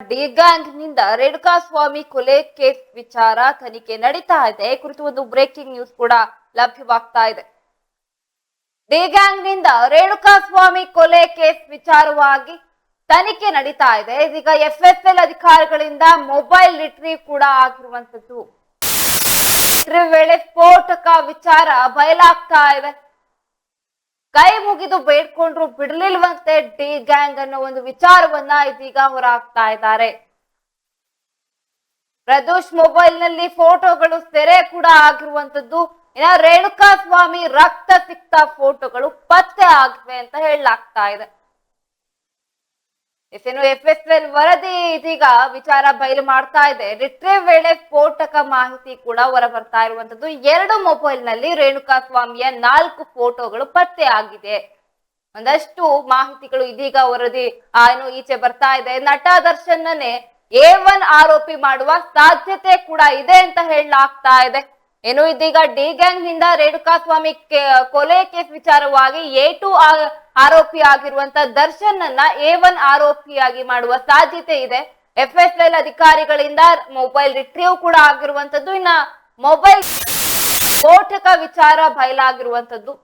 D ಗ್ಯಾಂಗ್ನಿಂದ Renuka ಸ್ವಾಮಿ ಕೊಲೆ case ವಿಚಾರ ತನಿಖೆ ನಡೀತಾ ಇದೆ. ಕುರಿತು ಒಂದು ಬ್ರೇಕಿಂಗ್ ನ್ಯೂಸ್ ಕೂಡ ಲಭ್ಯವಾಗ್ತಾ ಇದೆ. ಡಿ ಗ್ಯಾಂಗ್ನಿಂದ ರೇಣುಕಾ ಸ್ವಾಮಿ ಕೊಲೆ ಕೇಸ್ ವಿಚಾರವಾಗಿ ತನಿಖೆ ನಡೀತಾ ಇದೆ. ಇದೀಗ ಎಲ್ ಅಧಿಕಾರಿಗಳಿಂದ ಮೊಬೈಲ್ ರಿಟ್ರೀವ್ ಕೂಡ ಆಗಿರುವಂತದ್ದು ಇದ್ರ ವೇಳೆ ಸ್ಫೋಟಕ ವಿಚಾರ ಬಯಲಾಗ್ತಾ ಇದೆ. ಕೈ ಮುಗಿದು ಬೇಡ್ಕೊಂಡ್ರು ಬಿಡ್ಲಿಲ್ವಂತೆ ಡಿ ಗ್ಯಾಂಗ್ ಅನ್ನೋ ಒಂದು ವಿಚಾರವನ್ನ ಇದೀಗ ಹೊರಹಾಕ್ತಾ ಇದ್ದಾರೆ. ಪ್ರದೋಷ್ ಮೊಬೈಲ್ನಲ್ಲಿ ಫೋಟೋಗಳು ಸೆರೆ ಕೂಡ ಆಗಿರುವಂತದ್ದು ಇನ್ನ ರೇಣುಕಾ ಸ್ವಾಮಿ ರಕ್ತ ಸಿಕ್ತ ಫೋಟೋಗಳು ಪತ್ತೆ ಆಗಿವೆ ಅಂತ ಹೇಳಲಾಗ್ತಾ ಇದೆ. ಎಸ್ಎನ್ ಎಫ್ ಎಸ್ ಎಲ್ ವರದಿ ಇದೀಗ ವಿಚಾರ ಬಯಲು ಮಾಡ್ತಾ ಇದೆ. ರಿಟ್ರೀವ್ ವೇಳೆ ಸ್ಫೋಟಕ ಮಾಹಿತಿ ಕೂಡ ಹೊರ ಬರ್ತಾ ಇರುವಂತದ್ದು. ಎರಡು ಮೊಬೈಲ್ನಲ್ಲಿ ರೇಣುಕಾ ಸ್ವಾಮಿಯ ನಾಲ್ಕು ಫೋಟೋಗಳು ಪತ್ತೆ ಆಗಿದೆ. ಒಂದಷ್ಟು ಮಾಹಿತಿಗಳು ಇದೀಗ ವರದಿ ಏನು ಈಚೆ ಬರ್ತಾ ಇದೆ. ನಟ ದರ್ಶನ್ನನ್ನೇ ಎ ಒನ್ ಆರೋಪಿ ಮಾಡುವ ಸಾಧ್ಯತೆ ಕೂಡ ಇದೆ ಅಂತ ಹೇಳಲಾಗ್ತಾ ಇದೆ. ಏನು ಇದೀಗ ಡಿ ಗ್ಯಾಂಗ್ನಿಂದ ರೇಣುಕಾ ಸ್ವಾಮಿ ಕೊಲೆ ಕೇಸ್ ವಿಚಾರವಾಗಿ ಎ ಟು ಆರೋಪಿ ಆಗಿರುವಂತ ದರ್ಶನ್ ಅನ್ನ ಎ ಒನ್ ಆರೋಪಿಯಾಗಿ ಮಾಡುವ ಸಾಧ್ಯತೆ ಇದೆ. ಎಫ್ ಎಸ್ ಎಲ್ ಅಧಿಕಾರಿಗಳಿಂದ ಮೊಬೈಲ್ ರಿಟ್ರೀವ್ ಕೂಡ ಆಗಿರುವಂತದ್ದು, ಇನ್ನ ಮೊಬೈಲ್ ಸ್ಫೋಟಕ ವಿಚಾರ ಬಯಲಾಗಿರುವಂತದ್ದು.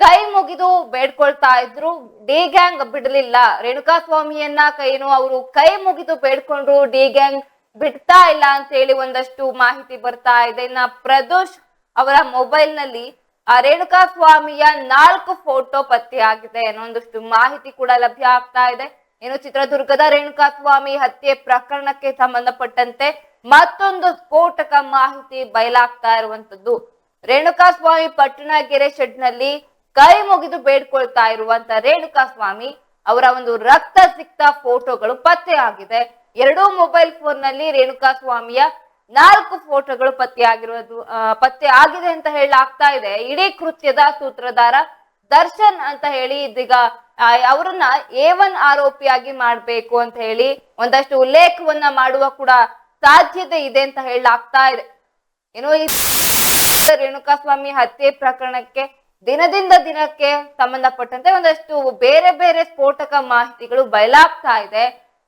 ಕೈ ಮುಗಿದು ಬೇಡ್ಕೊಳ್ತಾ ಇದ್ರು, ಡಿ ಗ್ಯಾಂಗ್ ಬಿಡಲಿಲ್ಲ. ರೇಣುಕಾ ಸ್ವಾಮಿಯನ್ನ ಕೈನು ಅವರು ಕೈ ಮುಗಿದು ಬೇಡ್ಕೊಂಡ್ರು ಡಿ ಗ್ಯಾಂಗ್ ಬಿಡ್ತಾ ಇಲ್ಲ ಅಂತ ಹೇಳಿ ಒಂದಷ್ಟು ಮಾಹಿತಿ ಬರ್ತಾ ಇದೆ. ಇನ್ನ ಪ್ರದೋಷ್ ಅವರ ಮೊಬೈಲ್ನಲ್ಲಿ ಆ ರೇಣುಕಾ ಸ್ವಾಮಿಯ ನಾಲ್ಕು ಫೋಟೋ ಪತ್ತೆ ಆಗಿದೆ ಅನ್ನೋ ಒಂದಷ್ಟು ಮಾಹಿತಿ ಕೂಡ ಲಭ್ಯ ಆಗ್ತಾ ಇದೆ. ಏನು ಚಿತ್ರದುರ್ಗದ ರೇಣುಕಾ ಸ್ವಾಮಿ ಹತ್ಯೆ ಪ್ರಕರಣಕ್ಕೆ ಸಂಬಂಧಪಟ್ಟಂತೆ ಮತ್ತೊಂದು ಸ್ಫೋಟಕ ಮಾಹಿತಿ ಬಯಲಾಗ್ತಾ ಇರುವಂತದ್ದು ರೇಣುಕಾ ಸ್ವಾಮಿ ಪಟ್ಟಣಗೆರೆ ಶೆಡ್ನಲ್ಲಿ ಕೈ ಮುಗಿದು ಬೇಡ್ಕೊಳ್ತಾ ಇರುವಂತ ರೇಣುಕಾ ಸ್ವಾಮಿ ಅವರ ಒಂದು ರಕ್ತ ಸಿಕ್ತ ಫೋಟೋಗಳು ಪತ್ತೆ ಆಗಿದೆ. ಎರಡೂ ಮೊಬೈಲ್ ಫೋನ್ನಲ್ಲಿ ರೇಣುಕಾ ಸ್ವಾಮಿಯ ನಾಲ್ಕು ಫೋಟೋಗಳು ಪತ್ತೆ ಆಗಿರೋದು ಪತ್ತೆ ಆಗಿದೆ ಅಂತ ಹೇಳಲಾಗ್ತಾ ಇದೆ. ಇಡೀ ಕೃತ್ಯದ ಸೂತ್ರಧಾರ ದರ್ಶನ್ ಅಂತ ಹೇಳಿ ಇದೀಗ ಅವರನ್ನ ಎ ಒನ್ ಆರೋಪಿಯಾಗಿ ಮಾಡ್ಬೇಕು ಅಂತ ಹೇಳಿ ಒಂದಷ್ಟು ಉಲ್ಲೇಖವನ್ನ ಮಾಡುವ ಕೂಡ ಸಾಧ್ಯತೆ ಇದೆ ಅಂತ ಹೇಳಲಾಗ್ತಾ ಇದೆ. ಏನೋ ಈ ರೇಣುಕಾ ಸ್ವಾಮಿ ಹತ್ಯೆ ಪ್ರಕರಣಕ್ಕೆ ದಿನದಿಂದ ದಿನಕ್ಕೆ ಸಂಬಂಧಪಟ್ಟಂತೆ ಒಂದಷ್ಟು ಬೇರೆ ಬೇರೆ ಸ್ಫೋಟಕ ಮಾಹಿತಿಗಳು ಬಯಲಾಗ್ತಾ ಇದೆ.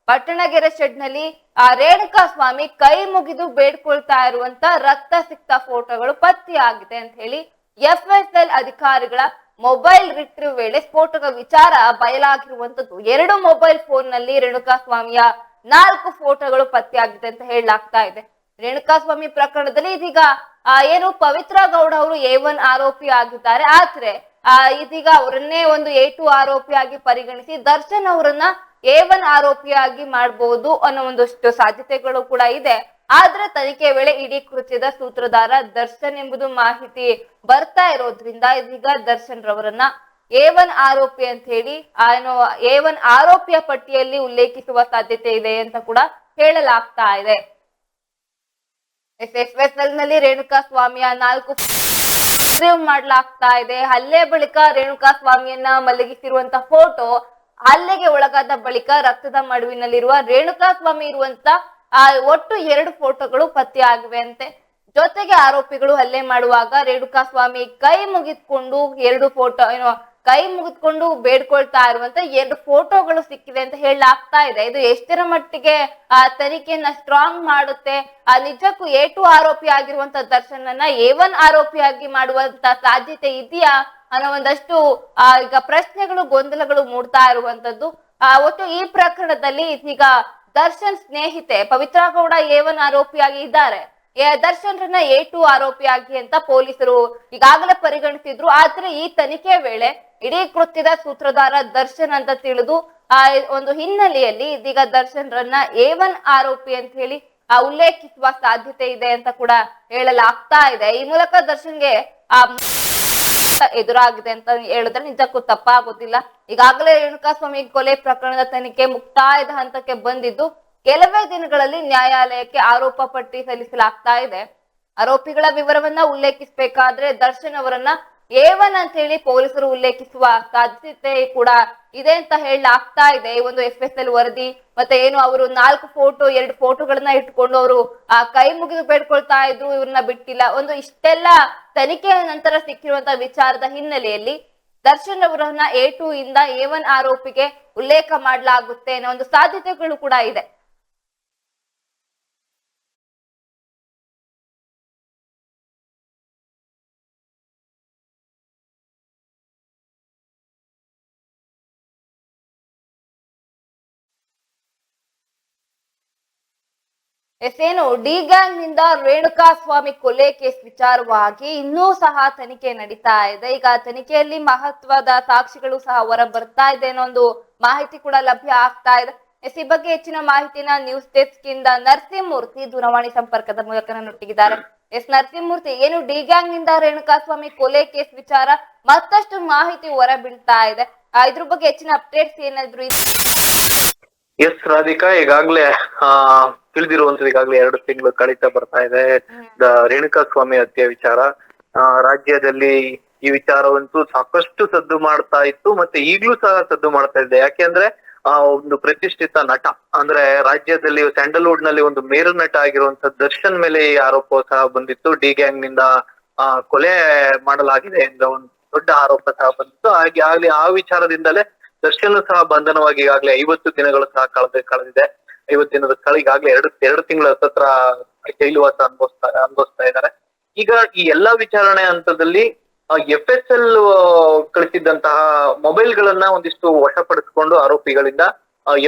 ಪಟ್ಟಣಗೆರೆ ಶೆಡ್ನಲ್ಲಿ ಆ ರೇಣುಕಾ ಸ್ವಾಮಿ ಕೈ ಮುಗಿದು ಬೇಡ್ಕೊಳ್ತಾ ಇರುವಂತ ರಕ್ತ ಸಿಕ್ತ ಫೋಟೋಗಳು ಪತ್ತೆ ಆಗಿದೆ ಅಂತ ಹೇಳಿ ಎಫ್ ಎಸ್ ಎಲ್ ಅಧಿಕಾರಿಗಳ ಮೊಬೈಲ್ ರಿಟ್ರೀವ್ ವೇಳೆ ಸ್ಫೋಟಕ ವಿಚಾರ ಬಯಲಾಗಿರುವಂತದ್ದು ಎರಡು ಮೊಬೈಲ್ ಫೋನ್ನಲ್ಲಿ ರೇಣುಕಾ ಸ್ವಾಮಿಯ ನಾಲ್ಕು ಫೋಟೋಗಳು ಪತ್ತೆಯಾಗಿದೆ ಅಂತ ಹೇಳಲಾಗ್ತಾ ಇದೆ. ರೇಣುಕಾ ಸ್ವಾಮಿ ಪ್ರಕರಣದಲ್ಲಿ ಇದೀಗ ಏನು ಪವಿತ್ರ ಗೌಡ ಅವರು ಎ ಒನ್ ಆರೋಪಿ ಆಗಿದ್ದಾರೆ. ಆದ್ರೆ ಇದೀಗ ಅವರನ್ನೇ ಒಂದು ಎ ಟು ಆರೋಪಿಯಾಗಿ ಪರಿಗಣಿಸಿ ದರ್ಶನ್ ಅವರನ್ನ ಎ ಒನ್ ಆರೋಪಿಯಾಗಿ ಮಾಡಬಹುದು ಅನ್ನೋ ಒಂದಷ್ಟು ಸಾಧ್ಯತೆಗಳು ಕೂಡ ಇದೆ. ಆದ್ರೆ ತನಿಖೆ ವೇಳೆ ಇಡೀ ಕೃತ್ಯದ ಸೂತ್ರಧಾರ ದರ್ಶನ್ ಎಂಬುದು ಮಾಹಿತಿ ಬರ್ತಾ ಇರೋದ್ರಿಂದ ಇದೀಗ ದರ್ಶನ್ ರವರನ್ನ ಎ ಒನ್ ಆರೋಪಿ ಅಂತ ಹೇಳಿ ಏನು ಎ ಒನ್ ಆರೋಪಿಯ ಪಟ್ಟಿಯಲ್ಲಿ ಉಲ್ಲೇಖಿಸುವ ಸಾಧ್ಯತೆ ಇದೆ ಅಂತ ಕೂಡ ಹೇಳಲಾಗ್ತಾ ಇದೆ. ಎಸ್ ಎಸ್ನಲ್ಲಿ ರೇಣುಕಾ ಸ್ವಾಮಿಯ ನಾಲ್ಕು ರಿಟ್ರೀವ್ ಮಾಡ್ಲಾಗ್ತಾ ಇದೆ. ಹಲ್ಲೆ ಬಳಿಕ ರೇಣುಕಾ ಸ್ವಾಮಿಯನ್ನ ಮಲಗಿಸಿರುವಂತ ಫೋಟೋ ಹಲ್ಲೆಗೆ ಒಳಗಾದ ಬಳಿಕ ರಕ್ತದ ಮಡುವಿನಲ್ಲಿರುವ ರೇಣುಕಾ ಸ್ವಾಮಿ ಇರುವಂತ, ಆ, ಒಟ್ಟು ಎರಡು ಫೋಟೋಗಳು ಪತ್ತೆ ಆಗಿವೆ ಅಂತೆ. ಜೊತೆಗೆ ಆರೋಪಿಗಳು ಹಲ್ಲೆ ಮಾಡುವಾಗ ರೇಣುಕಾ ಸ್ವಾಮಿ ಕೈ ಮುಗಿದ್ಕೊಂಡು ಎರಡು ಫೋಟೋ ಏನೋ ಕೈ ಮುಗಿದ್ಕೊಂಡು ಬೇಡ್ಕೊಳ್ತಾ ಇರುವಂತ ಎರಡು ಫೋಟೋಗಳು ಸಿಕ್ಕಿದೆ ಅಂತ ಹೇಳಲಾಗ್ತಾ ಇದೆ. ಇದು ಎಷ್ಟರ ಮಟ್ಟಿಗೆ, ಆ, ತನಿಖೆಯನ್ನ ಸ್ಟ್ರಾಂಗ್ ಮಾಡುತ್ತೆ? ಆ, ನಿಜಕ್ಕೂ ಎ ಟು ಆರೋಪಿ ಆಗಿರುವಂತ ದರ್ಶನನ್ನ ಎ ಒನ್ ಆರೋಪಿಯಾಗಿ ಮಾಡುವಂತ ಸಾಧ್ಯತೆ ಇದೆಯಾ? ಅನ್ನೋ ಒಂದಷ್ಟು, ಆ, ಈಗ ಪ್ರಶ್ನೆಗಳು, ಗೊಂದಲಗಳು ಮೂಡ್ತಾ ಇರುವಂತದ್ದು. ಆ, ಒಟ್ಟು ಈ ಪ್ರಕರಣದಲ್ಲಿ ಈಗ ದರ್ಶನ್ ಸ್ನೇಹಿತೆ ಪವಿತ್ರ ಗೌಡ ಎ ಒನ್ ಆರೋಪಿಯಾಗಿ ಇದ್ದಾರೆ. ದರ್ಶನ್ರನ್ನ ಎ ಟು ಆರೋಪಿಯಾಗಿ ಅಂತ ಪೊಲೀಸರು ಈಗಾಗಲೇ ಪರಿಗಣಿಸಿದ್ರು. ಆದ್ರೆ ಈ ತನಿಖೆ ವೇಳೆ ಇಡೀ ಕೃತ್ಯದ ಸೂತ್ರಧಾರ ದರ್ಶನ್ ಅಂತ ತಿಳಿದು, ಆ ಒಂದು ಹಿನ್ನೆಲೆಯಲ್ಲಿ ಇದೀಗ ದರ್ಶನ್ರನ್ನ ಎ ಒನ್ ಆರೋಪಿ ಅಂತ ಹೇಳಿ, ಆ ಉಲ್ಲೇಖಿಸುವ ಸಾಧ್ಯತೆ ಇದೆ ಅಂತ ಕೂಡ ಹೇಳಲಾಗ್ತಾ ಇದೆ. ಈ ಮೂಲಕ ದರ್ಶನ್ಗೆ ಆ ಎದುರಾಗಿದೆ ಅಂತ ಹೇಳಿದ್ರೆ ನಿಜಕ್ಕೂ ತಪ್ಪಾಗೋದಿಲ್ಲ. ಈಗಾಗಲೇ ರೇಣುಕಾ ಸ್ವಾಮಿ ಕೊಲೆ ಪ್ರಕರಣದ ತನಿಖೆ ಮುಕ್ತಾಯದ ಹಂತಕ್ಕೆ ಬಂದಿದ್ದು, ಕೆಲವೇ ದಿನಗಳಲ್ಲಿ ನ್ಯಾಯಾಲಯಕ್ಕೆ ಆರೋಪ ಪಟ್ಟಿ ಸಲ್ಲಿಸಲಾಗ್ತಾ ಇದೆ. ಆರೋಪಿಗಳ ವಿವರವನ್ನ ಉಲ್ಲೇಖಿಸಬೇಕಾದ್ರೆ ದರ್ಶನ್ ಅವರನ್ನ ಎ ಒನ್ ಅಂತ ಹೇಳಿ ಪೊಲೀಸರು ಉಲ್ಲೇಖಿಸುವ ಸಾಧ್ಯತೆ ಕೂಡ ಇದೆ ಅಂತ ಹೇಳಲಾಗ್ತಾ ಇದೆ. ಈ ಒಂದು ಎಫ್ ಎಸ್ ಎಲ್ ವರದಿ ಮತ್ತೆ ಏನು ಅವರು ನಾಲ್ಕು ಫೋಟೋ ಎರಡು ಫೋಟೋಗಳನ್ನ ಇಟ್ಕೊಂಡು ಅವರು, ಆ, ಕೈ ಮುಗಿದು ಬೇಡ್ಕೊಳ್ತಾ ಇದ್ರು, ಇವ್ರನ್ನ ಬಿಟ್ಟಿಲ್ಲ. ಒಂದು ಇಷ್ಟೆಲ್ಲ ತನಿಖೆಯ ನಂತರ ಸಿಕ್ಕಿರುವಂತಹ ವಿಚಾರದ ಹಿನ್ನೆಲೆಯಲ್ಲಿ ದರ್ಶನ್ ಅವರನ್ನ ಎ ಟು ಇಂದ ಎ ಒನ್ ಆರೋಪಿಗೆ ಉಲ್ಲೇಖ ಮಾಡಲಾಗುತ್ತೆ ಅನ್ನೋ ಒಂದು ಸಾಧ್ಯತೆಗಳು ಕೂಡ ಇದೆ. ಎಸ್ ಏನು ಡಿ ಗ್ಯಾಂಗ್ನಿಂದ ರೇಣುಕಾ ಸ್ವಾಮಿ ಕೊಲೆ ಕೇಸ್ ವಿಚಾರವಾಗಿ ಇನ್ನೂ ಸಹ ತನಿಖೆ ನಡೀತಾ ಇದೆ. ಈಗ ತನಿಖೆಯಲ್ಲಿ ಮಹತ್ವದ ಸಾಕ್ಷಿಗಳು ಸಹ ಹೊರ ಬರ್ತಾ ಇದೆ ಅನ್ನೋ ಒಂದು ಮಾಹಿತಿ ಕೂಡ ಲಭ್ಯ ಆಗ್ತಾ ಇದೆ. ಎಸ್, ಈ ಬಗ್ಗೆ ಹೆಚ್ಚಿನ ಮಾಹಿತಿನ ನ್ಯೂಸ್ ಡೆಸ್ಕ್ ಇಂದ ನರಸಿಂಹಮೂರ್ತಿ ದೂರವಾಣಿ ಸಂಪರ್ಕದ ಮೂಲಕ ನನ್ನೊಟ್ಟಿಗಿದ್ದಾರೆ. ಎಸ್, ನರಸಿಂಹಮೂರ್ತಿ, ಏನು ಡಿ ಗ್ಯಾಂಗ್ನಿಂದ ರೇಣುಕಾ ಸ್ವಾಮಿ ಕೊಲೆ ಕೇಸ್ ವಿಚಾರ ಮತ್ತಷ್ಟು ಮಾಹಿತಿ ಹೊರ ಬೀಳ್ತಾ ಇದೆ ಇದ್ರ ಬಗ್ಗೆ ಹೆಚ್ಚಿನ ಅಪ್ಡೇಟ್ಸ್ ಏನಾದ್ರು? ಎಸ್ ರಾಧಿಕಾ ಈಗಾಗ್ಲೇ ಆ ತಿಳಿದಿರುವಂತ ಈಗಾಗ್ಲೇ ಎರಡು ತಿಂಗಳು ಕಳೀತಾ ಬರ್ತಾ ಇದೆ. ದ- ರೇಣುಕಾ ಸ್ವಾಮಿ ಹತ್ಯೆ ವಿಚಾರ. ಆ, ರಾಜ್ಯದಲ್ಲಿ ಈ ವಿಚಾರವಂತೂ ಸಾಕಷ್ಟು ಸದ್ದು ಮಾಡ್ತಾ ಇತ್ತು ಮತ್ತೆ ಈಗ್ಲೂ ಸಹ ಸದ್ದು ಮಾಡ್ತಾ ಇದೆ. ಯಾಕೆಂದ್ರೆ ಆ ಒಂದು ಪ್ರತಿಷ್ಠಿತ ನಟ ಅಂದ್ರೆ ರಾಜ್ಯದಲ್ಲಿ ಸ್ಯಾಂಡಲ್ವುಡ್ನಲ್ಲಿ ಒಂದು ಮೇರು ನಟ ಆಗಿರುವಂತ ದರ್ಶನ್ ಮೇಲೆ ಈ ಆರೋಪ ಸಹ ಬಂದಿತ್ತು. ಡಿ ಗ್ಯಾಂಗ್ನಿಂದ ಕೊಲೆ ಮಾಡಲಾಗಿದೆ ಎಂದ ಒಂದು ದೊಡ್ಡ ಆರೋಪ ಸಹ ಬಂದಿತ್ತು. ಹಾಗೆ ಆಗ್ಲಿ ಆ ವಿಚಾರದಿಂದಲೇ ದರ್ಶನ್ ಸಹ ಬಂಧನವಾಗಿ ಈಗಾಗಲೇ ಐವತ್ತು ದಿನಗಳು ಸಹ ಕಳೆದ ಕಳೆದಿದೆ. ಐವತ್ತು ದಿನದ ಕಳ ಈಗಾಗಲೇ ಎರಡು ಎರಡು ತಿಂಗಳ ಹತ್ತತ್ರ ಜೈಲುವಾಸ ಅನುಭವಿಸ್ತಾ ಅನುಭವಿಸ್ತಾ ಇದ್ದಾರೆ. ಈಗ ಈ ಎಲ್ಲಾ ವಿಚಾರಣೆ ಹಂತದಲ್ಲಿ ಎಫ್ ಎಸ್ ಎಲ್ ಕಳಿಸಿದ್ದಂತಹ ಮೊಬೈಲ್ ಗಳನ್ನ ಒಂದಿಷ್ಟು ವಶಪಡಿಸಿಕೊಂಡು ಆರೋಪಿಗಳಿಂದ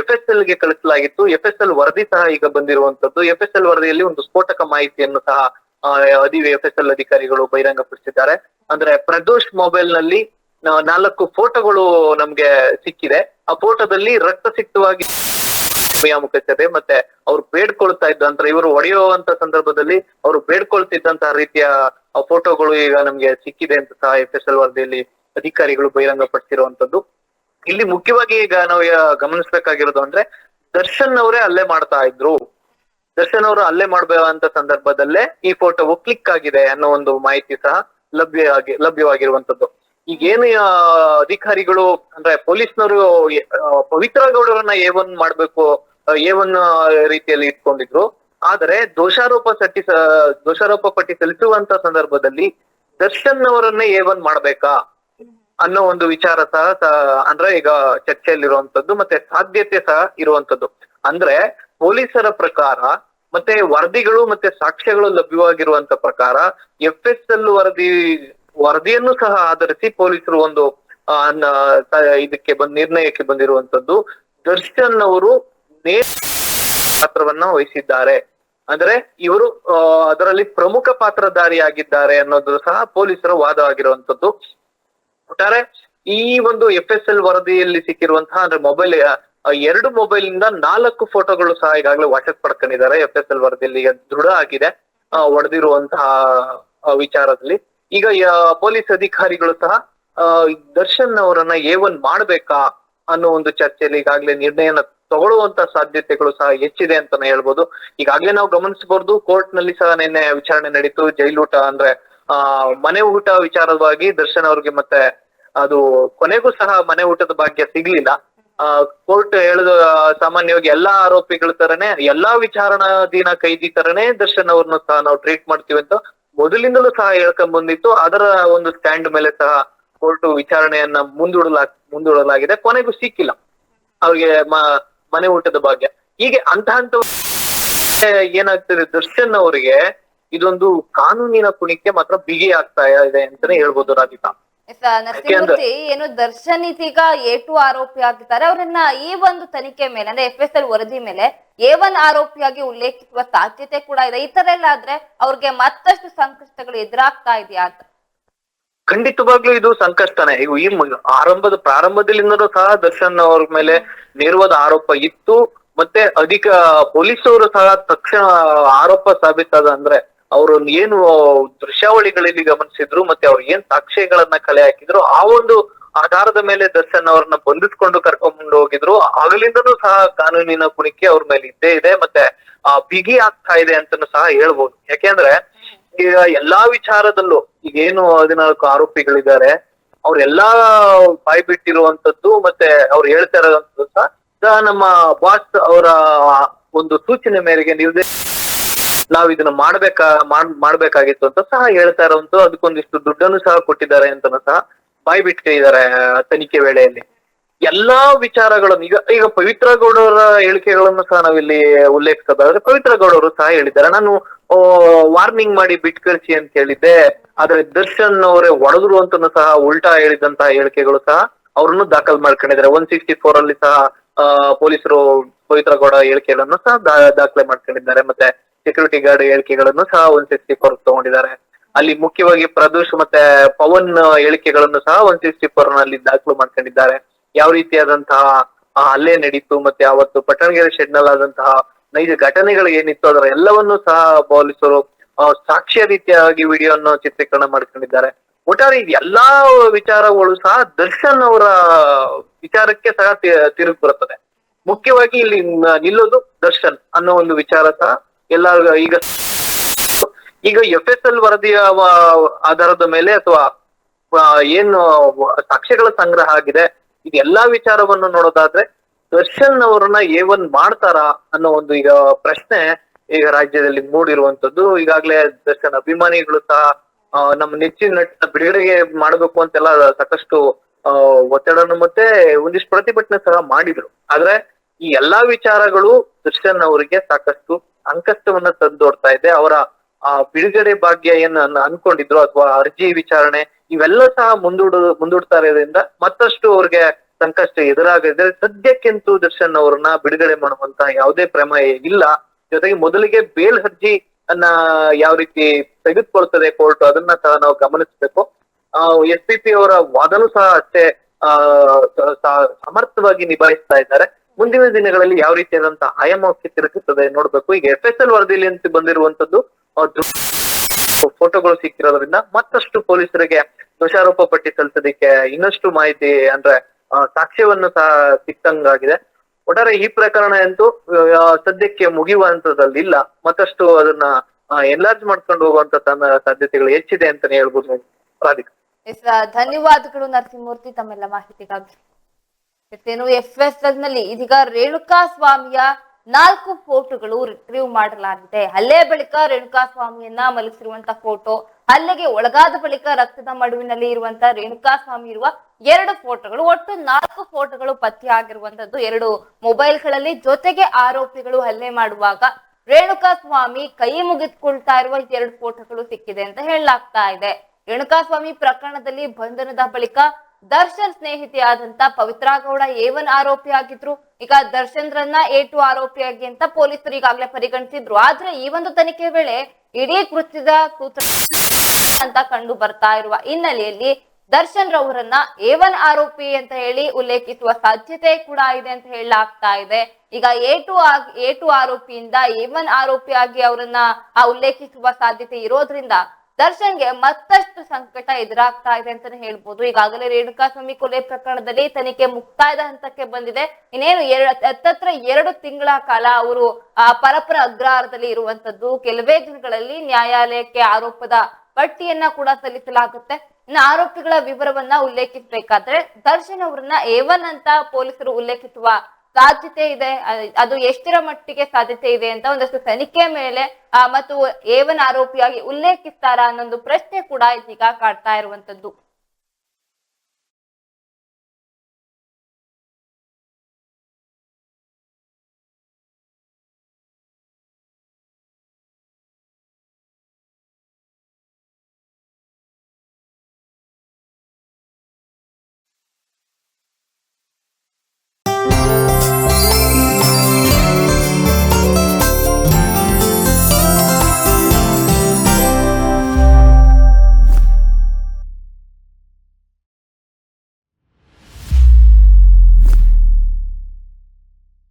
ಎಫ್ ಎಸ್ ಎಲ್ಗೆ ಕಳಿಸಲಾಗಿತ್ತು. ಎಫ್ ಎಸ್ ಎಲ್ ವರದಿ ಸಹ ಈಗ ಬಂದಿರುವಂತದ್ದು. ಎಫ್ ಎಸ್ ಎಲ್ ವರದಿಯಲ್ಲಿ ಒಂದು ಸ್ಫೋಟಕ ಮಾಹಿತಿಯನ್ನು ಸಹ ಅದಿ ಎಫ್ ಎಸ್ ಎಲ್ ಅಧಿಕಾರಿಗಳು ಬಹಿರಂಗಪಡಿಸಿದ್ದಾರೆ. ಅಂದ್ರೆ ಪ್ರದೋಷ್ ಮೊಬೈಲ್ನಲ್ಲಿ ನಾಲ್ಕು ಫೋಟೋಗಳು ನಮ್ಗೆ ಸಿಕ್ಕಿದೆ. ಆ ಫೋಟೋದಲ್ಲಿ ರಕ್ತಸಿಕ್ತವಾಗಿ ಮುಖಚತೆ ಮತ್ತೆ ಅವ್ರು ಬೇಡ್ಕೊಳ್ತಾ ಇದ್ದಂತ ಇವರು ಒಡೆಯುವಂತ ಸಂದರ್ಭದಲ್ಲಿ ಅವರು ಬೇಡ್ಕೊಳ್ತಿದ್ದಂತಹ ರೀತಿಯ ಫೋಟೋಗಳು ಈಗ ನಮ್ಗೆ ಸಿಕ್ಕಿದೆ ಅಂತ ಸಹ ಎಫ್ ಎಸ್ ಎಲ್ ವರದಿಯಲ್ಲಿ ಅಧಿಕಾರಿಗಳು ಬಹಿರಂಗಪಡಿಸಿರುವಂತದ್ದು. ಇಲ್ಲಿ ಮುಖ್ಯವಾಗಿ ಈಗ ನಾವು ಗಮನಿಸ್ಬೇಕಾಗಿರೋದು ಅಂದ್ರೆ ದರ್ಶನ್ ಅವರೇ ಅಲ್ಲೇ ಮಾಡ್ತಾ ಇದ್ರು. ದರ್ಶನ್ ಅವರು ಅಲ್ಲೇ ಮಾಡಬೇಕಂತ ಸಂದರ್ಭದಲ್ಲೇ ಈ ಫೋಟೋವು ಕ್ಲಿಕ್ ಆಗಿದೆ ಅನ್ನೋ ಒಂದು ಮಾಹಿತಿ ಸಹ ಲಭ್ಯ ಲಭ್ಯವಾಗಿರುವಂತದ್ದು. ಈಗೇನು ಏನು ಅಧಿಕಾರಿಗಳು, ಅಂದ್ರೆ ಪೊಲೀಸ್ನವರು ಪವಿತ್ರ ಗೌಡರನ್ನ ಎ ಒನ್ ಮಾಡ್ಬೇಕು ಎ ಒನ್ ರೀತಿಯಲ್ಲಿ ಇಟ್ಕೊಂಡಿದ್ರು. ಆದರೆ ದೋಷಾರೋಪ ಸಟ್ಟಿ ದೋಷಾರೋಪ ಪಟ್ಟಿ ಸಲ್ಲಿಸುವಂತ ಸಂದರ್ಭದಲ್ಲಿ ದರ್ಶನ್ ಅವರನ್ನೇ ಎ ಒನ್ ಮಾಡ್ಬೇಕಾ ಅನ್ನೋ ಒಂದು ವಿಚಾರ ಸಹ ಅಂದ್ರೆ ಈಗ ಚರ್ಚೆಯಲ್ಲಿರುವಂತದ್ದು ಮತ್ತೆ ಸಾಧ್ಯತೆ ಸಹ ಇರುವಂತದ್ದು ಅಂದ್ರೆ ಪೊಲೀಸರ ಪ್ರಕಾರ ಮತ್ತೆ ವರದಿಗಳು ಮತ್ತೆ ಸಾಕ್ಷ್ಯಗಳು ಲಭ್ಯವಾಗಿರುವಂತ ಪ್ರಕಾರ ಎಫ್ ಎಸ್ ಎಲ್ ವರದಿ ವರದಿಯನ್ನು ಸಹ ಆಧರಿಸಿ ಪೊಲೀಸರು ಒಂದು ಇದಕ್ಕೆ ಬಂದ, ನಿರ್ಣಯಕ್ಕೆ ಬಂದಿರುವಂತದ್ದು. ದರ್ಶನ್ ಅವರು ನೇರ ಪಾತ್ರವನ್ನ ವಹಿಸಿದ್ದಾರೆ. ಅಂದ್ರೆ ಇವರು ಅದರಲ್ಲಿ ಪ್ರಮುಖ ಪಾತ್ರಧಾರಿಯಾಗಿದ್ದಾರೆ ಅನ್ನೋದು ಸಹ ಪೊಲೀಸರ ವಾದವಾಗಿರುವಂತದ್ದು ಒಟ್ಟಾರೆ ಈ ಒಂದು ಎಫ್ ಎಸ್ ಎಲ್ ವರದಿಯಲ್ಲಿ ಸಿಕ್ಕಿರುವಂತಹ, ಅಂದ್ರೆ ಮೊಬೈಲ್ ಎರಡು ಮೊಬೈಲ್ ಇಂದ ನಾಲ್ಕು ಫೋಟೋಗಳು ಸಹ ಈಗಾಗಲೇ ವಾಟ್ಸಪ್ ಪಡ್ಕೊಂಡಿದ್ದಾರೆ. ಎಫ್ ಎಸ್ ಎಲ್ ವರದಿಯಲ್ಲಿ ದೃಢ ಆಗಿದೆ. ಒಡೆದಿರುವಂತಹ ವಿಚಾರದಲ್ಲಿ. ಈಗ ಪೊಲೀಸ್ ಅಧಿಕಾರಿಗಳು ಸಹ ದರ್ಶನ್ ಅವರನ್ನ ಎ ಒನ್ ಮಾಡ್ಬೇಕಾ ಅನ್ನೋ ಒಂದು ಚರ್ಚೆಯಲ್ಲಿ ಈಗಾಗಲೇ ನಿರ್ಣಯನ ತಗೊಳ್ಳುವಂತ ಸಾಧ್ಯತೆಗಳು ಸಹ ಹೆಚ್ಚಿದೆ ಅಂತಾನೆ ಹೇಳ್ಬೋದು. ಈಗಾಗಲೇ ನಾವು ಗಮನಿಸಬಹುದು ಕೋರ್ಟ್ನಲ್ಲಿ ಸಹ ನಿನ್ನೆ ವಿಚಾರಣೆ ನಡೀತು. ಜೈಲೂಟ ಅಂದ್ರೆ, ಆ, ಮನೆ ಊಟ ವಿಚಾರವಾಗಿ ದರ್ಶನ್ ಅವ್ರಿಗೆ ಮತ್ತೆ ಅದು ಕೊನೆಗೂ ಸಹ ಮನೆ ಊಟದ ಭಾಗ್ಯ ಸಿಗ್ಲಿಲ್ಲ. ಆ, ಕೋರ್ಟ್ ಹೇಳಿದ ಸಾಮಾನ್ಯವಾಗಿ ಎಲ್ಲಾ ಆರೋಪಿಗಳ ತರನೇ, ಎಲ್ಲಾ ವಿಚಾರಣಾಧೀನ ಕೈದಿ ತರನೇ ದರ್ಶನ್ ಅವ್ರನ್ನ ಸಹ ನಾವು ಟ್ರೀಟ್ ಮಾಡ್ತೀವಿ ಅಂತ ಮೊದಲಿಂದಲೂ ಸಹ ಹೇಳ್ಕೊಂಡ್ ಬಂದಿತ್ತು. ಅದರ ಒಂದು ಸ್ಟ್ಯಾಂಡ್ ಮೇಲೆ ಸಹ ಕೋರ್ಟ್ ವಿಚಾರಣೆಯನ್ನ ಮುಂದೂಡಲಾ, ಮುಂದೂಡಲಾಗಿದೆ. ಕೊನೆಗೂ ಸಿಕ್ಕಿಲ್ಲ. ಅವ್ರಿಗೆ ಮನೆ ಊಟದ ಭಾಗ್ಯ. ಹೀಗೆ ಅಂತ ಹಂತ ಏನಾಗ್ತದೆ? ದರ್ಶನ್ ಅವರಿಗೆ ಇದೊಂದು ಕಾನೂನಿನ ಕುಣಿಕೆ ಮಾತ್ರ ಬಿಗಿ ಆಗ್ತಾ ಇದೆ ಅಂತಾನೆ ಹೇಳ್ಬೋದು ರಾಧಿಕಾ. ನರಸಿಂಹಮೂರ್ತಿ ಏನು ದರ್ಶನ್ ಇದೀಗ ಎ ಟು ಆರೋಪಿ ಆಗಿದ್ದಾರೆ. ಅವರನ್ನ ಈ ಒಂದು ತನಿಖೆ ಮೇಲೆ ಅಂದ್ರೆ ಎಫ್ ಎಸ್ ಎಲ್ ವರದಿ ಮೇಲೆ ಎ ಒನ್ ಆರೋಪಿಯಾಗಿ ಉಲ್ಲೇಖಿಸುವ ಸಾಧ್ಯತೆ ಕೂಡ ಇದೆ. ಈ ತರ ಎಲ್ಲ ಆದ್ರೆ ಅವ್ರಿಗೆ ಮತ್ತಷ್ಟು ಸಂಕಷ್ಟಗಳು ಎದುರಾಗ್ತಾ ಇದೆಯಾ ಅಂತ. ಖಂಡಿತವಾಗ್ಲೂ ಇದು ಸಂಕಷ್ಟನೇ ಈಗ ಈ ಆರಂಭದ ಪ್ರಾರಂಭದಲ್ಲಿಂದಲೂ ಸಹ ದರ್ಶನ್ ಅವ್ರ ಮೇಲೆ ನೇರವಾದ ಆರೋಪ ಇತ್ತು. ಮತ್ತೆ ಅಧಿಕ ಪೊಲೀಸರು ಸಹ ತಕ್ಷಣ ಆರೋಪ ಸಾಬೀತಾದ ಅಂದ್ರೆ ಅವರು ಏನು ದೃಶ್ಯಾವಳಿಗಳಲ್ಲಿ ಗಮನಿಸಿದ್ರು, ಮತ್ತೆ ಅವ್ರು ಏನ್ ಸಾಕ್ಷ್ಯಗಳನ್ನ ಕಲೆ ಹಾಕಿದ್ರು, ಆ ಒಂದು ಆಧಾರದ ಮೇಲೆ ದರ್ಶನ್ ಅವ್ರನ್ನ ಬಂಧಿಸ್ಕೊಂಡು ಕರ್ಕೊಂಡು ಹೋಗಿದ್ರು. ಆಗಲಿಂದನೂ ಸಹ ಕಾನೂನಿನ ಕುಣಿಕೆ ಅವ್ರ ಮೇಲೆ ಇದ್ದೇ ಇದೆ, ಮತ್ತೆ, ಆ, ಬಿಗಿ ಆಗ್ತಾ ಇದೆ ಅಂತಾನು ಸಹ ಹೇಳ್ಬೋದು. ಯಾಕೆಂದ್ರೆ, ಈಗ ಎಲ್ಲಾ ವಿಚಾರದಲ್ಲೂ ಈಗ ಏನು ಹದಿನಾಲ್ಕು ಆರೋಪಿಗಳಿದ್ದಾರೆ ಅವ್ರೆಲ್ಲಾ ಬಾಯ್ ಬಿಟ್ಟಿರುವಂತದ್ದು ಮತ್ತೆ ಅವ್ರು ಹೇಳ್ತಾ ಇರೋದಂತದ್ದು ಸಹ ಸಹ ನಮ್ಮ ಬಾಸ್ ಅವರ ಒಂದು ಸೂಚನೆ ಮೇರೆಗೆ ನಿರ್ದೇಶ ನಾವ್ ಇದನ್ನ ಮಾಡ್ಬೇಕಾ, ಮಾಡ್, ಮಾಡ್ಬೇಕಾಗಿತ್ತು ಅಂತ ಸಹ ಹೇಳ್ತಾ ಇರೋಂತ ಅದಕ್ಕೊಂದಿಷ್ಟು ದುಡ್ಡನ್ನು ಸಹ ಕೊಟ್ಟಿದ್ದಾರೆ ಅಂತ ಸಹ ಬಾಯಿ ಬಿಟ್ಟಿದ್ದಾರೆ ತನಿಖೆ ವೇಳೆಯಲ್ಲಿ. ಎಲ್ಲಾ ವಿಚಾರಗಳನ್ನು, ಈಗ ಈಗ ಪವಿತ್ರ ಗೌಡರ ಹೇಳಿಕೆಗಳನ್ನು ಸಹ ನಾವಿಲ್ಲಿ ಉಲ್ಲೇಖಿಸೋದಾದ್ರೆ ಪವಿತ್ರ ಗೌಡರು ಸಹ ಹೇಳಿದ್ದಾರೆ. ನಾನು ವಾರ್ನಿಂಗ್ ಮಾಡಿ ಬಿಟ್ ಕಳಿಸಿ ಅಂತ ಹೇಳಿದ್ದೆ. ಆದ್ರೆ ದರ್ಶನ್ ಅವರೇ ಒಡೆದ್ರು ಅಂತ ಸಹ ಉಲ್ಟಾ ಹೇಳಿದಂತಹ ಹೇಳಿಕೆಗಳು ಸಹ ಅವ್ರನ್ನು ದಾಖಲ್ ಮಾಡ್ಕೊಂಡಿದ್ದಾರೆ. ಒನ್ ಸಿಕ್ಸ್ಟಿ ಫೋರ್ ಅಲ್ಲಿ ಸಹ ಪೊಲೀಸರು ಪವಿತ್ರ ಗೌಡ ಹೇಳಿಕೆಗಳನ್ನು ಸಹ ದಾಖಲೆ ಮಾಡ್ಕೊಂಡಿದ್ದಾರೆ. ಮತ್ತೆ ಸೆಕ್ಯೂರಿಟಿ ಗಾರ್ಡ್ ಹೇಳಿಕೆಗಳನ್ನು ಸಹ ಒನ್ ಸಿಕ್ಸ್ಟಿ ಫೋರ್ ತಗೊಂಡಿದ್ದಾರೆ. ಅಲ್ಲಿ ಮುಖ್ಯವಾಗಿ ಪ್ರದೋಷ್ ಮತ್ತೆ ಪವನ್ ಹೇಳಿಕೆಗಳನ್ನು ಸಹ ಒನ್ ಸಿಕ್ಸ್ಟಿ ಫೋರ್ನಲ್ಲಿ ದಾಖಲು ಮಾಡ್ಕೊಂಡಿದ್ದಾರೆ. ಯಾವ ರೀತಿಯಾದಂತಹ ಅಲ್ಲೇ ನಡೀತು ಮತ್ತೆ ಅವತ್ತು ಪಟ್ಟಣಗೆರೆ ಶೆಡ್ ನಲ್ಲಾದಂತಹ ನೈಜ ಘಟನೆಗಳು ಏನಿತ್ತು ಅದರ ಎಲ್ಲವನ್ನೂ ಸಹ ಪೊಲೀಸರು ಸಾಕ್ಷ್ಯ ರೀತಿಯಾಗಿ ವಿಡಿಯೋವನ್ನು ಚಿತ್ರೀಕರಣ ಮಾಡ್ಕೊಂಡಿದ್ದಾರೆ. ಒಟ್ಟಾರೆ ಎಲ್ಲಾ ವಿಚಾರಗಳು ಸಹ ದರ್ಶನ್ ಅವರ ವಿಚಾರಕ್ಕೆ ಸಹ ತಿರುಗಿ ಬರುತ್ತದೆ. ಮುಖ್ಯವಾಗಿ ಇಲ್ಲಿ ನಿಲ್ಲೋದು ದರ್ಶನ್ ಅನ್ನೋ ಒಂದು ವಿಚಾರ ಸಹ ಎಲ್ಲ ಈಗ ಈಗ ಎಫ್ ಎಸ್ ಎಲ್ ವರದಿಯ ಆಧಾರದ ಮೇಲೆ ಅಥವಾ ಏನು ಸಾಕ್ಷ್ಯಗಳ ಸಂಗ್ರಹ ಆಗಿದೆ ಇದೆಲ್ಲಾ ವಿಚಾರವನ್ನು ನೋಡೋದಾದ್ರೆ ದರ್ಶನ್ ಅವರನ್ನ ಎ ಒನ್ ಮಾಡ್ತಾರಾ ಅನ್ನೋ ಒಂದು ಈಗ ಪ್ರಶ್ನೆ ಈಗ ರಾಜ್ಯದಲ್ಲಿ ಮೂಡಿರುವಂತದ್ದು ಈಗಾಗಲೇ ದರ್ಶನ್ ಅಭಿಮಾನಿಗಳು ಸಹ ನಮ್ಮ ನೆಚ್ಚಿನ ನಟ ಬಿಡುಗಡೆಗೆ ಮಾಡಬೇಕು ಅಂತೆಲ್ಲ ಸಾಕಷ್ಟು ಒತ್ತಡನು ಮತ್ತೆ ಒಂದಿಷ್ಟು ಪ್ರತಿಭಟನೆ ಸಹ ಮಾಡಿದ್ರು. ಆದ್ರೆ ಈ ಎಲ್ಲಾ ವಿಚಾರಗಳು ದರ್ಶನ್ ಅವರಿಗೆ ಸಾಕಷ್ಟು ಸಂಕಷ್ಟವನ್ನ ತಂದೋಡ್ತಾ ಇದೆ. ಅವರ, ಆ, ಬಿಡುಗಡೆ ಭಾಗ್ಯ ಏನ್ ಅನ್- ಅನ್ಕೊಂಡಿದ್ರು ಅಥವಾ ಅರ್ಜಿ ವಿಚಾರಣೆ ಇವೆಲ್ಲ ಸಹ ಮುಂದೂಡ, ಮುಂದೂಡ್ತಾ ಇರೋದ್ರಿಂದ ಮತ್ತಷ್ಟು ಅವ್ರಿಗೆ ಸಂಕಷ್ಟ ಎದುರಾಗಿದ್ರೆ ಸದ್ಯಕ್ಕಿಂತೂ ದರ್ಶನ್ ಅವ್ರನ್ನ ಬಿಡುಗಡೆ ಮಾಡುವಂತ ಯಾವುದೇ ಪ್ರಮೇಯ ಇಲ್ಲ. ಜೊತೆಗೆ ಮೊದಲಿಗೆ ಬೇಲ್ ಅರ್ಜಿ ಅನ್ನ ಯಾವ ರೀತಿ ತೆಗೆದುಕೊಳ್ತದೆ ಕೋರ್ಟ್ ಅದನ್ನ ಸಹ ನಾವು ಗಮನಿಸಬೇಕು. ಎಸ್ ಪಿ ಪಿ ಅವರ ವಾದನೂ ಸಹ ಅಷ್ಟೇ ಸಮರ್ಥವಾಗಿ ನಿಭಾಯಿಸ್ತಾ ಇದ್ದಾರೆ. ಮುಂದಿನ ದಿನಗಳಲ್ಲಿ ಯಾವ ರೀತಿಯಾದಂತಹ ಆಯಾಮಕ್ಕೆ ತಿರುಗುತ್ತದೆ ನೋಡ್ಬೇಕು. ಈಗ ಎಫ್ ಎಸ್ ಎಲ್ ವರದಿಯಲ್ಲಿ ಅಂತ ಬಂದಿರುವಂತದ್ದು ಫೋಟೋಗಳು ಸಿಕ್ಕಿರೋದ್ರಿಂದ ಮತ್ತಷ್ಟು ಪೊಲೀಸರಿಗೆ ದೋಷಾರೋಪ ಪಟ್ಟಿ ಸಲ್ಲಿಸೋದಕ್ಕೆ ಇನ್ನಷ್ಟು ಮಾಹಿತಿ ಅಂದ್ರೆ ಸಾಕ್ಷ್ಯವನ್ನು ಸಹ ಸಿಕ್ಕಂಗಾಗಿದೆ. ಒಟ್ಟಾರೆ ಈ ಪ್ರಕರಣ ಅಂತೂ ಸದ್ಯಕ್ಕೆ ಮುಗಿಯುವಂತದಲ್ಲಿ ಇಲ್ಲ. ಮತ್ತಷ್ಟು ಅದನ್ನ ಎನ್ಲಾರ್ಜ್ ಮಾಡ್ಕೊಂಡು ಹೋಗುವಂತ ಸಾಧ್ಯತೆಗಳು ಹೆಚ್ಚಿದೆ ಅಂತಾನೆ ಹೇಳ್ಬೋದು ರಾಧಿಕಾ. ಧನ್ಯವಾದಗಳು ನರಸಿಂಹಮೂರ್ತಿ ತಮ್ಮೆಲ್ಲ ಮಾಹಿತಿಗಾಗಿ. ಮತ್ತೇನು ಎಫ್ ಎಸ್ ಎಲ್ನಲ್ಲಿ ಇದೀಗ ರೇಣುಕಾ ಸ್ವಾಮಿಯ ನಾಲ್ಕು ಫೋಟೋಗಳು ರಿಟ್ರೀವ್ ಮಾಡಲಾಗಿದೆ. ಹಲ್ಲೆ ಬಳಿಕ ರೇಣುಕಾ ಸ್ವಾಮಿಯನ್ನ ಮಲಗಿಸಿರುವಂತ ಫೋಟೋ, ಹಲ್ಲೆಗೆ ಒಳಗಾದ ಬಳಿಕ ರಕ್ತದ ಮಡುವಿನಲ್ಲಿ ಇರುವಂತ ರೇಣುಕಾ ಸ್ವಾಮಿ ಇರುವ ಎರಡು ಫೋಟೋಗಳು, ಒಟ್ಟು ನಾಲ್ಕು ಫೋಟೋಗಳು ಪತ್ತೆಯಾಗಿರುವಂತದ್ದು ಎರಡು ಮೊಬೈಲ್ಗಳಲ್ಲಿ. ಜೊತೆಗೆ ಆರೋಪಿಗಳು ಹಲ್ಲೆ ಮಾಡುವಾಗ ರೇಣುಕಾ ಸ್ವಾಮಿ ಕೈ ಮುಗಿದುಕೊಳ್ತಾ ಇರುವ ಎರಡು ಫೋಟೋಗಳು ಸಿಕ್ಕಿದೆ ಅಂತ ಹೇಳಲಾಗ್ತಾ ಇದೆ. ರೇಣುಕಾ ಸ್ವಾಮಿ ಪ್ರಕರಣದಲ್ಲಿ ಬಂಧನದ ಬಳಿಕ ದರ್ಶನ್ ಸ್ನೇಹಿತೆಯಾದಂತ ಪವಿತ್ರ ಗೌಡ ಎ ಒನ್ ಆರೋಪಿ ಆಗಿದ್ರು. ಈಗ ದರ್ಶನ್ ರನ್ನ ಎ ಟು ಆರೋಪಿಯಾಗಿ ಅಂತ ಪೊಲೀಸರು ಈಗಾಗಲೇ ಪರಿಗಣಿಸಿದ್ರು. ಆದ್ರೆ ಈ ಒಂದು ತನಿಖೆ ವೇಳೆ ಇಡೀ ಕೃತ್ಯದ ಸೂತ್ರ ಅಂತ ಕಂಡು ಬರ್ತಾ ಇರುವ ಹಿನ್ನೆಲೆಯಲ್ಲಿ ದರ್ಶನ್ ರವರನ್ನ ಎ ಒನ್ ಆರೋಪಿ ಅಂತ ಹೇಳಿ ಉಲ್ಲೇಖಿಸುವ ಸಾಧ್ಯತೆ ಕೂಡ ಇದೆ ಅಂತ ಹೇಳಲಾಗ್ತಾ ಇದೆ. ಈಗ ಎ ಟು ಎ ಟು ಆರೋಪಿಯಿಂದ ಎ ಒನ್ ಆರೋಪಿಯಾಗಿ ಅವರನ್ನ ಆ ಉಲ್ಲೇಖಿಸುವ ಸಾಧ್ಯತೆ ಇರೋದ್ರಿಂದ ದರ್ಶನ್ಗೆ ಮತ್ತಷ್ಟು ಸಂಕಟ ಎದುರಾಗ್ತಾ ಇದೆ ಅಂತಾನೆ ಹೇಳ್ಬೋದು. ಈಗಾಗಲೇ ರೇಣುಕಾ ಸ್ವಾಮಿ ಕೊಲೆ ಪ್ರಕರಣದಲ್ಲಿ ತನಿಖೆ ಮುಕ್ತಾಯದ ಹಂತಕ್ಕೆ ಬಂದಿದೆ. ಇನ್ನೇನು ಎರಡು ಹತ್ತತ್ರ ಎರಡು ತಿಂಗಳ ಕಾಲ ಅವರು, ಆ ಪರಪರ ಅಗ್ರಹಾರದಲ್ಲಿ ಇರುವಂತದ್ದು. ಕೆಲವೇ ದಿನಗಳಲ್ಲಿ ನ್ಯಾಯಾಲಯಕ್ಕೆ ಆರೋಪದ ಪಟ್ಟಿಯನ್ನ ಕೂಡ ಸಲ್ಲಿಸಲಾಗುತ್ತೆ. ಇನ್ನು ಆರೋಪಿಗಳ ವಿವರವನ್ನ ಉಲ್ಲೇಖಿಸಬೇಕಾದ್ರೆ, ದರ್ಶನ್ ಅವರನ್ನ ಏವನ್ ಅಂತ ಪೊಲೀಸರು ಉಲ್ಲೇಖಿಸುವ ಸಾಧ್ಯತೆ ಇದೆ ಅದು ಎಷ್ಟರ ಮಟ್ಟಿಗೆ ಸಾಧ್ಯತೆ ಇದೆ ಅಂತ ಒಂದಷ್ಟು ತನಿಖೆ ಮೇಲೆ ಮತ್ತು ಏವನ್ ಆರೋಪಿಯಾಗಿ ಉಲ್ಲೇಖಿಸ್ತಾರಾ ಅನ್ನೊಂದು ಪ್ರಶ್ನೆ ಕೂಡ ಇದೀಗ ಕಾಡ್ತಾ ಇರುವಂತದ್ದು